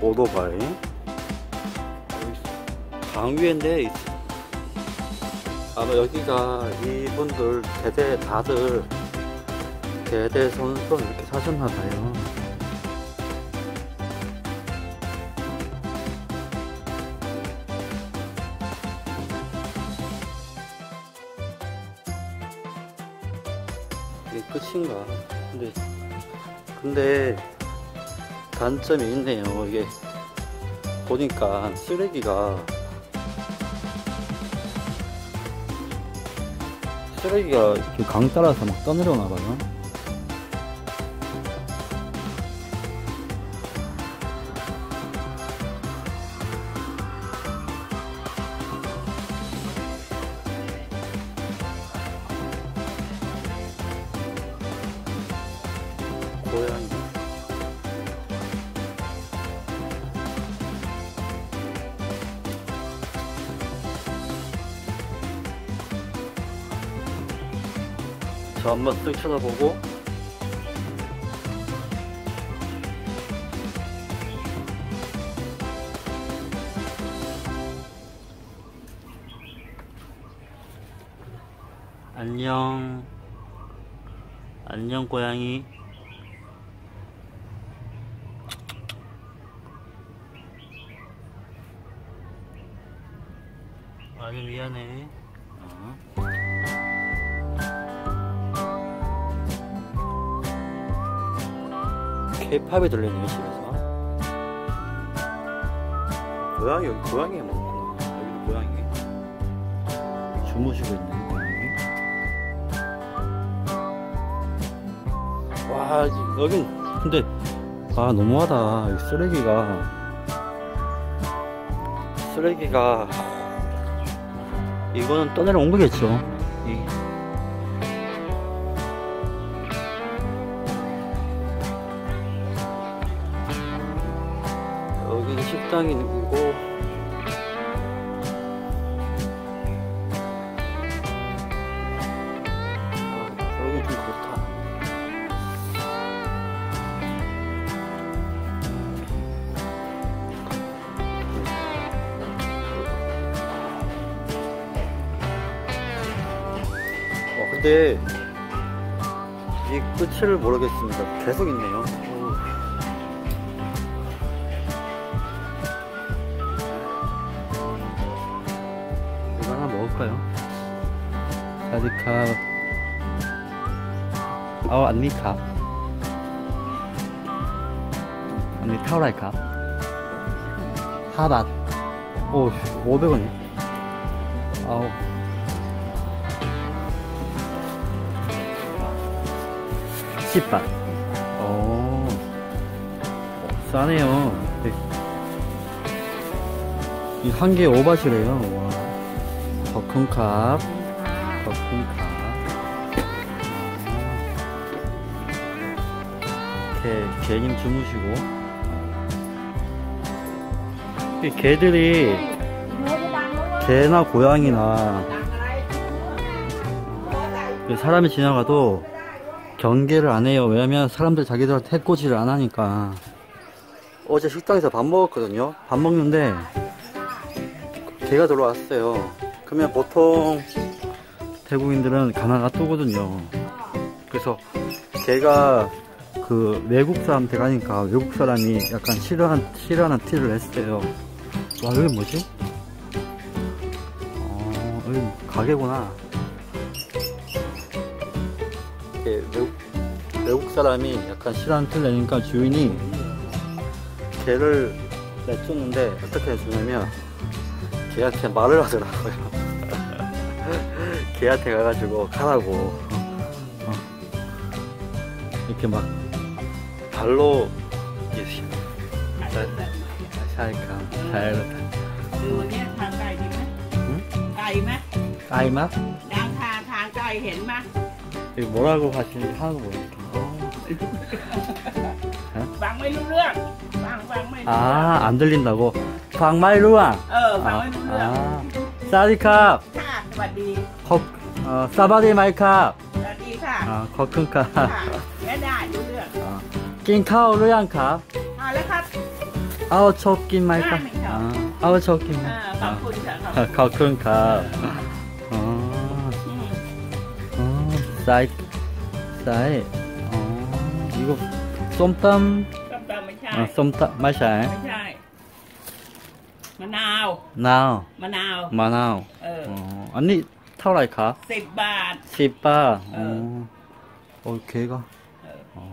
오토바이. 여기 강위인데 있- 아마 여기가 이분들 대대 다들 대대 선수 이렇게 사셨나봐요. 이게 끝인가? 근데 근데 단점이 있네요. 이게 보니까 쓰레기가 쓰레기가 강 따라서 막 떠내려오나 봐요. 고양이 저 한번 쓱 쳐다보고. 안녕. 안녕 고양이. 아주 미안해. 어. 케이팝이 들리네요 집에서. 고양이 여기 고양이 많구나 여기도 고양이 주무시고 있네 고양이. 와 이- 여긴 근데 아 너무하다 이 쓰레기가. 쓰레기가 이거는 떠내려 온 거겠죠 식당이고? 아, 여기 어 근데 이 끝을 모르겠습니다. 계속 있네요 사디캅 어 안니캅 안니 타오라이캅 하밭 오 500원이 아우 씨밭 오. 어, 네. 이한 개에 5바트래요. 와. 버큰캅 버큰캅 이렇게 개님 주무시고. 이 개들이 개나 고양이나 사람이 지나가도 경계를 안 해요. 왜냐면 사람들 자기들한테 해코지를 안 하니까. 어제 식당에서 밥 먹었거든요. 밥 먹는데 개가 들어왔어요. 그러면 보통 태국인들은 가나가 뜨거든요. 그래서 개가 그 외국 사람한테 가니까 외국 사람이 약간 싫어하는, 싫어하는 티를 냈어요. 와, 여기 뭐지? 어, 여기 가게구나. 이렇게 외국, 외국 사람이 약간 싫어하는 티를 내니까 주인이 개를 내쫓는데 어떻게 해주냐면 걔한테 말을 하더라고요. 걔한테 가가지고 가라고 어. 이렇게 막 발로 이렇게 살까 잘 ดูเนี่ยทางไก่ดีไหม หืม ไก่ไหม 까이맛 นางทางทางไก่เห็นไหม 이거 뭐라고 하시는지 하나도 모르겠어 ฟังไม่รู้เรื่อง ฟังฟังไม่รู้ 아 안 들린다고 방마이루왕 เออ ฟังไม่รู้เรื่อง 아 사디캅 ค่ะ สวัสดี อสบายดีไหมครับสวัสดีค่ะอ่าขอบคุณค่ะแม่ดาดูเรื่องกินข้าวหรือยังครับ เอาแล้วครับ เอาชอบกินไหมครับไอาเอาชอบกินไหมเออขอบคุณค่ะขอบคุอ่าณขอบครับอ๋ออืมอ๋อใส่ใส่อ๋อนี่ก็ส้มตำต้มต้มตำไม่ใช่ไม่ใช่มะนาว นาวมะนาว มะนาวเอออันนี้ เท่าไหร่ครับสิบบาท สิบบาทเออ๋ออ โอเคก็เอออ๋อ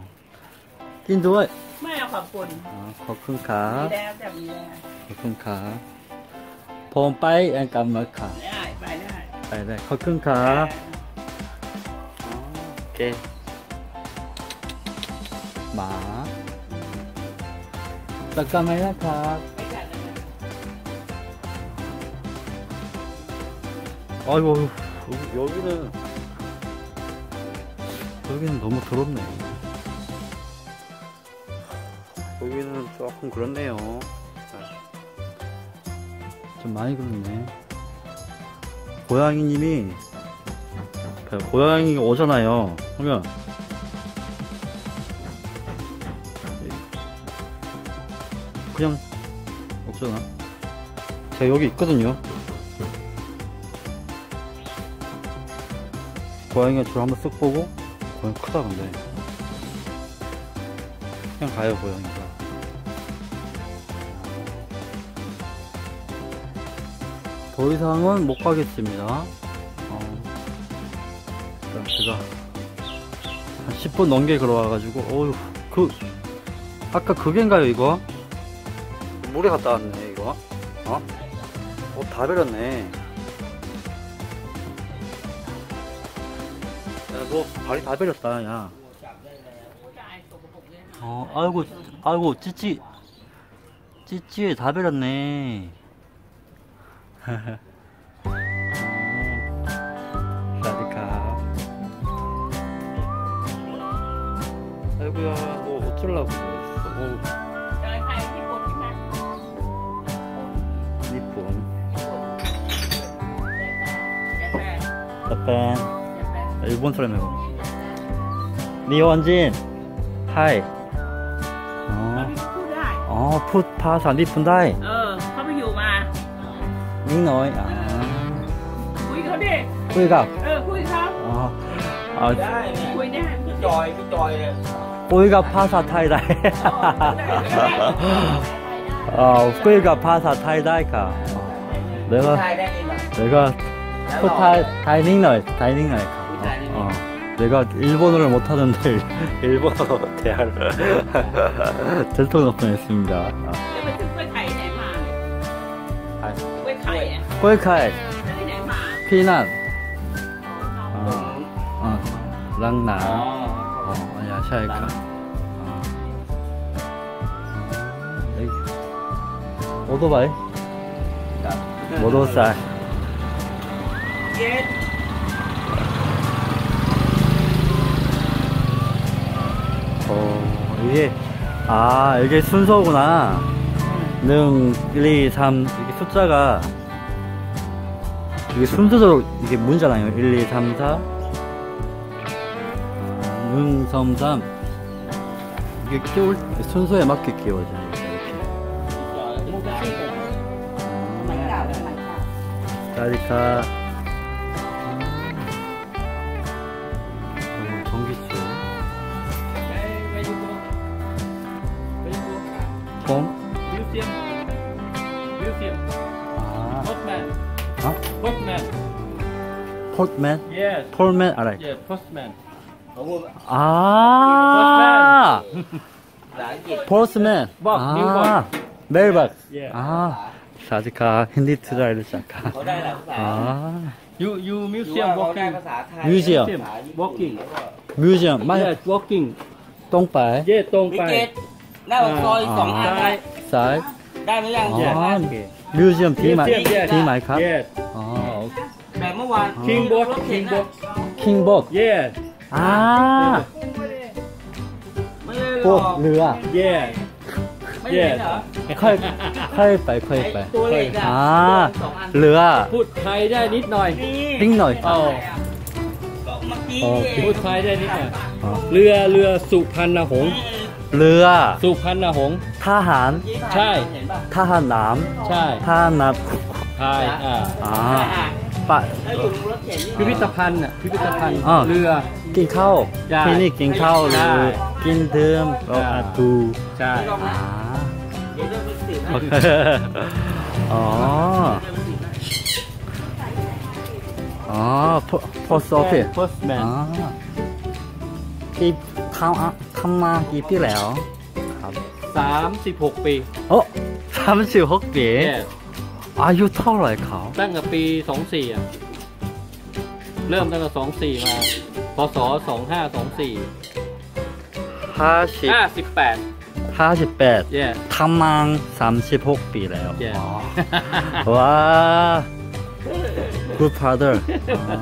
กินด้วยไม่เอาขอบคุณอ๋อขอบคุณครับมีแล้วจะมีแล้วขอบคุณครับผมไปแอนกับมาค่ะได้ไปได้ไปได้ขอบคุณครับโอเคหมาตะกันไหมนะครับ ไป 아이고, 아이고. 여기, 는 여기는 너무 더럽네. 여기는 조금 그렇네요. 좀 많이 그렇네. 고양이님이 고양이 오잖아요. 그러면 그냥 없잖아 제가 여기 있거든요. 고양이가 줄 한번 쓱 보고 고양이 크다 근데. 그냥 가요 고양이가. 더 이상은 못 가겠습니다. 어, 제가 한 10분 넘게 걸어와가지고 어휴 그 아까 그게인가요 이거? 물에 갔다 왔네 이거. 어? 옷다 베렸네 너 발이 다 베렸다 야. 어 아이고 아이고 찌찌 찌찌, 다 베렸네. 라디카. 아이고야 너 어쩌려고 그랬어. 일본 사람이고 니원진 하이 어, 푸, 파사, 니푼다이. 어, 파비유마. 니노이, 아. 구이가네. 구이가. 어, 구이가. 어. 아. 구이네. 저이, 저이. 구이가 파사 타이다이. 어, 구이가 어, 파사 타이다이가. 내가, 내가, 푸 타이, 타이 닝너이, 타이 닝너이가. 내가 일본어를 못하는데 일본어로 대화를 들통날 뻔했습니다. 꼴카이. 피난. 어, 어, 랑나. 어, 야샤이카. 오토바이? 모도살. 예. 어, 이게, 아, 이게 순서구나. 능, 1, 2, 3. 이게 숫자가, 이게 순서대로 이게 문잖아요. 1, 2, 3, 4. 아, 능, 섬, 3. 이게 끼울, 순서에 맞게 끼워져요. 아. 짜리카. 음, 전기치. 폴맨? yes 폴맨 알아요. yes postman ผมพูด 아! ภาษาอังกฤษ 포스맨. 박, 아, 뉴박. 멜박. 예. 아, 사지카 힌디 트라이를 시작하. เขาได้หลายภาษา 아, you you ดู museum ว่าเขาได้ walking ภาษาไทย มิวเซียม ภาษาญี่ปุ่น walking แล้วก็ 뮤지엄. 마, yes walking 똥빨. เย่ตรง วิ ไป กเกตหน้าปากซอยสองอัน ซ้าย 쌀. ได้ไหมยัง อ๋อ สองอัน 뮤지엄 디마이, Museum, yes. 디마이카. yes 아, แบบเมื่อ วาน King Boat รถเข็น King Boat king boat yeah อ่าพวกเรือ yeah ไม่เห็เหรอค่อยค่อยไปค่อยไปอ้ตัวเล็กอะาเรือพูดไทยได้นิดหน่อย ติ้งหน่อย เอาอพูดไทยได้นิดหน่อยเรือเรือสุพรรณหงษ์เรือ สุพรรณหงษ์ทหาร ใช่ทหารน้ใช่ทหารน้ำไทยอ่าอ่า ปะ พิพิธภัณฑ์อะพิพิธภัณฑ์อ่า เรือ กินข้าวใช่ที่นี่กินข้าวหรืใช่อกินดื่มแล้วใช่ก็ดูใช่อ่าโอเคอ๋ออ๋อ post office โพสแมนอ๋อที่ทำอะทำมากี่ปีแล้วครับสามสิบหกปี โอ้สามสิบหกปีเนี่ย อายุเท่าไหร่เขาตั้งแต่ปีสองสี่อะ เริ่มตั้งแต่สองสี่มา พศสองห้าสองสี่ห้าสิบห้าสิบแปดห้าสิบแปดเย่ทำมาสามสิบหกปีแล้วเย่อ๋อว้า good father อ๋อ